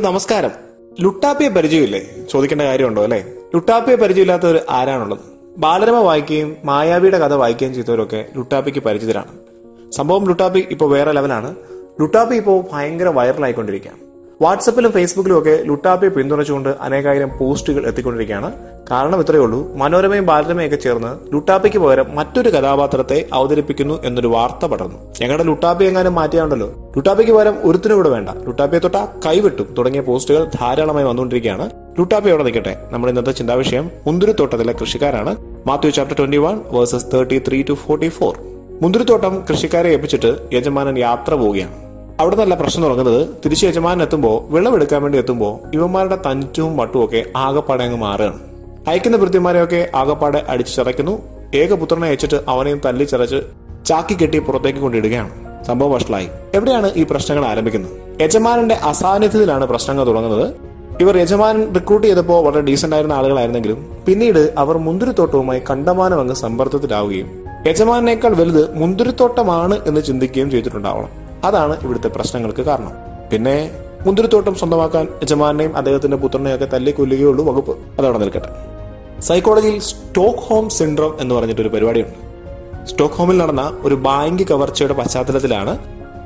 നമസ്കാരം. ലുട്ടാപ്പിയെ പരിചയമില്ലേ? ചോദിക്കേണ്ട കാര്യമുണ്ടോ അല്ലെ? ലുട്ടാപ്പിയെ പരിചയമില്ലാത്തവർ ആരാണുള്ളത്? ബാലരമ വായിക്കുകയും മായാവിയുടെ കഥ വായിക്കുകയും ചെയ്തവരൊക്കെ ലുട്ടാപ്പിക്ക് പരിചിതരാണ്. സംഭവം ലുട്ടാപ്പി ഇപ്പോൾ വേറെ ലെവലാണ് ലുട്ടാപ്പി ഇപ്പോൾ ഭയങ്കര വൈറലായിക്കൊണ്ടിരിക്കുകയാണ് വാട്സപ്പിലും ഫേസ്ബുക്കിലും ഒക്കെ ലുട്ടാപ്പിയെ പിന്തുണച്ചുകൊണ്ട് അനേകായിരം പോസ്റ്റുകൾ എത്തിക്കൊണ്ടിരിക്കുകയാണ്. കാരണം ഇത്രയേ ഉള്ളൂ മനോരമയും ബാലരമയും ഒക്കെ ചേർന്ന് ലുട്ടാപ്പിക്ക് പകരം മറ്റൊരു കഥാപാത്രത്തെ അവതരിപ്പിക്കുന്നു എന്നൊരു വാർത്ത പടർന്നു. ഞങ്ങളുടെ ലുട്ടാപ്പി എങ്ങാനും മാറ്റിയാണ്ടല്ലോ? ലുട്ടാപ്പിക്ക് പകരം ഒരുത്തിനും കൂടെ വേണ്ട. ലുട്ടാപ്പിയെ തൊട്ട കൈവിട്ടും തുടങ്ങിയ പോസ്റ്റുകൾ ധാരാളമായി വന്നുകൊണ്ടിരിക്കുകയാണ്. ലുട്ടാപ്പി അവിടെ നിൽക്കട്ടെ? നമ്മുടെ ഇന്നത്തെ ചിന്താവിഷയം മുന്തിരിത്തോട്ടത്തിലെ കൃഷിക്കാരാണ്. Matthew chapter twenty one verses thirty three to forty four. മുന്തിരിത്തോട്ടം കൃഷിക്കാരെ ഏൽപ്പിച്ചിട്ട് യജമാനൻ യാത്ര പോവുകയാണ്. അവിടെ നല്ല പ്രശ്നം തുടങ്ങുന്നത്. തിരിച്ച് യജമാനൻ എത്തുമ്പോൾ വിളവെടുക്കാൻ വേണ്ടി എത്തുമ്പോൾ ഇവന്മാരുടെ തനിച്ചും വട്ടും ഒക്കെ ആകപ്പാടെ അങ്ങ് മാറുകയാണ്. അയക്കുന്ന ഭൃത്യന്മാരെയൊക്കെ ആകപ്പാടെ അടിച്ചു ചതയ്ക്കുന്നു ഏകപുത്രനെ അയച്ചിട്ട് അവനെയും തല്ലി ചതച്ച് ചാക്കി കെട്ടി പുറത്തേക്ക് കൊണ്ടിടുകയാണ്. സംഭവം വഷളായി. എവിടെയാണ് ഈ പ്രശ്നങ്ങൾ ആരംഭിക്കുന്നത്? യജമാനന്റെ അസാന്നിധ്യത്തിലാണ് പ്രശ്നങ്ങൾ തുടങ്ങുന്നത്. ഇവർ യജമാനൻ റിക്രൂട്ട് ചെയ്തപ്പോൾ വളരെ ഡീസന്റ് ആയിരുന്ന ആളുകളായിരുന്നെങ്കിലും പിന്നീട് അവർ മുന്തിരിത്തോട്ടവുമായി കണ്ടമാനം അങ്ങ് സമ്പർക്കത്തിലാവുകയും യജമാനേക്കാൾ വലുത് മുന്തിരിത്തോട്ടമാണ് എന്ന് ചിന്തിക്കുകയും ചെയ്തിട്ടുണ്ടാവണം. അതാണ് ഇവിടുത്തെ പ്രശ്നങ്ങൾക്ക് കാരണം. പിന്നെ മുന്തിരിത്തോട്ടം സ്വന്തമാക്കാൻ യജമാനെയും അദ്ദേഹത്തിന്റെ പുത്രനെയൊക്കെ തല്ലിക്കൊല്ലുകയുള്ളൂ വകുപ്പ്. അതവിടെ നിൽക്കട്ടെ. സൈക്കോളജിയിൽ സ്റ്റോക്ക് ഹോം സിൻഡ്രോം എന്ന് പറഞ്ഞിട്ടൊരു പരിപാടിയുണ്ട്. സ്റ്റോക്ക് ഹോമിൽ നടന്ന ഒരു ബാങ്ക് കവർച്ചയുടെ പശ്ചാത്തലത്തിലാണ്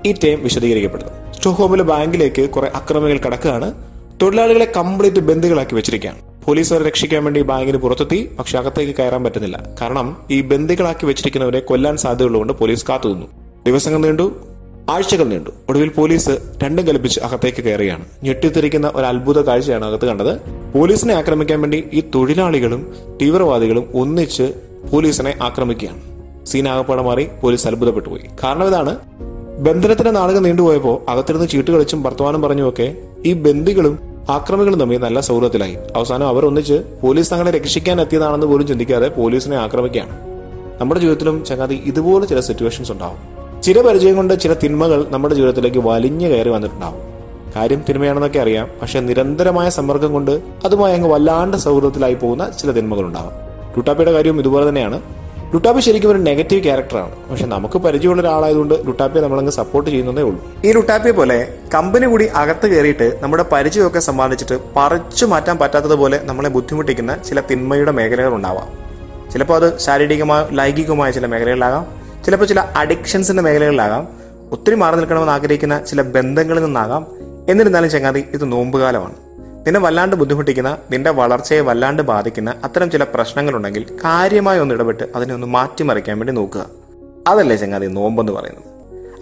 ഈ ടൈം വിശദീകരിക്കപ്പെടുന്നത്. സ്റ്റോക്ക് ഹോമിലെ ബാങ്കിലേക്ക് കുറെ അക്രമികൾ കടക്കുകയാണ്. തൊഴിലാളികളെ കംപ്ലീറ്റ് ബന്ദികളാക്കി വെച്ചിരിക്കുകയാണ്. പോലീസ് അവരെ രക്ഷിക്കാൻ വേണ്ടി ബാങ്കിന് പുറത്തെത്തി പക്ഷെ അകത്തേക്ക് കയറാൻ പറ്റുന്നില്ല. കാരണം ഈ ബന്ദികളാക്കി വെച്ചിരിക്കുന്നവരെ കൊല്ലാൻ സാധ്യതയുള്ളതുകൊണ്ട് പോലീസ് കാത്തുനിന്നു. ദിവസങ്ങൾ നീണ്ടു ആഴ്ചകൾ നീണ്ടു. ഒടുവിൽ പോലീസ് രണ്ടും കൽപ്പിച്ച് അകത്തേക്ക് കയറിയാണ് ഞെട്ടിത്തിരിക്കുന്ന ഒരു അത്ഭുത കാഴ്ചയാണ് അകത്ത് കണ്ടത്. പോലീസിനെ ആക്രമിക്കാൻ വേണ്ടി ഈ തൊഴിലാളികളും തീവ്രവാദികളും ഒന്നിച്ച് പോലീസിനെ ആക്രമിക്കുകയാണ്. സീനാകപ്പാടെ മാറി പോലീസ് അത്ഭുതപ്പെട്ടു പോയി. കാരണം ഇതാണ് ബന്ധനത്തിന്റെ നാളുകൾ നീണ്ടുപോയപ്പോൾ അകത്തിരുന്ന് ചീട്ട് കളിച്ചും വർത്തമാനം പറഞ്ഞുമൊക്കെ ഈ ബന്ദികളും ആക്രമികളും തമ്മിൽ നല്ല സൗഹൃദത്തിലായി. അവസാനം അവർ ഒന്നിച്ച് പോലീസ് തങ്ങളെ രക്ഷിക്കാൻ എത്തിയതാണെന്ന് പോലും ചിന്തിക്കാതെ പോലീസിനെ ആക്രമിക്കുകയാണ്. നമ്മുടെ ജീവിതത്തിലും ചങ്ങാതി ഇതുപോലെ ചില സിറ്റുവേഷൻസ് ഉണ്ടാവും. ചില പരിചയം കൊണ്ട് ചില തിന്മകൾ നമ്മുടെ ജീവിതത്തിലേക്ക് വലിഞ്ഞു കയറി വന്നിട്ടുണ്ടാവും. കാര്യം തിന്മയാണെന്നൊക്കെ അറിയാം. പക്ഷെ നിരന്തരമായ സമ്പർക്കം കൊണ്ട് അതുമായി അങ്ങ് വല്ലാണ്ട് സൗഹൃദത്തിലായി പോകുന്ന ചില തിന്മകൾ ഉണ്ടാവും ലുട്ടാപ്പിയുടെ കാര്യവും ഇതുപോലെ തന്നെയാണ്. ലുട്ടാപ്പി ശരിക്കും ഒരു നെഗറ്റീവ് ക്യാരക്ടറാണ്. പക്ഷെ നമുക്ക് പരിചയമുള്ള ഒരാളായതുകൊണ്ട് ലുട്ടാപ്പിയെ നമ്മളങ്ങ് സപ്പോർട്ട് ചെയ്യുന്നതേ ഉള്ളൂ. ഈ ലുട്ടാപ്പിയെ പോലെ കമ്പനി കൂടി അകത്ത് കയറിയിട്ട് നമ്മുടെ പരിചയമൊക്കെ സമ്മാനിച്ചിട്ട് പറിച്ചു മാറ്റാൻ പറ്റാത്തതുപോലെ നമ്മളെ ബുദ്ധിമുട്ടിക്കുന്ന ചില തിന്മയുടെ മേഖലകൾ ഉണ്ടാവാം ചിലപ്പോൾ അത് ശാരീരികമായ ലൈംഗികമായ ചില മേഖലകളിലാകാം. ചിലപ്പോൾ ചില അഡിക്ഷൻസിന്റെ മേഖലകളിലാകാം ഒത്തിരി മാറി നിൽക്കണമെന്ന് ആഗ്രഹിക്കുന്ന ചില ബന്ധങ്ങളിൽ നിന്നാകാം. എന്നിരുന്നാലും ചങ്ങാതി ഇത് നോമ്പുകാലമാണ്. നിന്നെ വല്ലാണ്ട് ബുദ്ധിമുട്ടിക്കുന്ന നിന്റെ വളർച്ചയെ വല്ലാണ്ട് ബാധിക്കുന്ന അത്തരം ചില പ്രശ്നങ്ങളുണ്ടെങ്കിൽ കാര്യമായി ഒന്ന് ഇടപെട്ട് അതിനെ ഒന്ന് മാറ്റിമറിക്കാൻ വേണ്ടി നോക്കുക. അതല്ലേ ചങ്ങാതി നോമ്പെന്ന് പറയുന്നത്.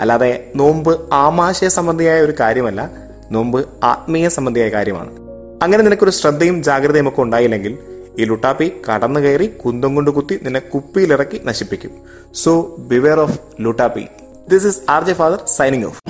അല്ലാതെ നോമ്പ് ആമാശയ സംബന്ധിയായ ഒരു കാര്യമല്ല നോമ്പ് ആത്മീയ സംബന്ധിയായ കാര്യമാണ്. അങ്ങനെ നിനക്കൊരു ശ്രദ്ധയും ജാഗ്രതയും ഒക്കെ ഉണ്ടായില്ലെങ്കിൽ ഈ ലുട്ടാപ്പി കടന്നു കയറി കുന്തം കൊണ്ട് കുത്തി നിന്നെ കുപ്പിയിലിറക്കി നശിപ്പിക്കും. So beware of Luttappi. This is R J father signing off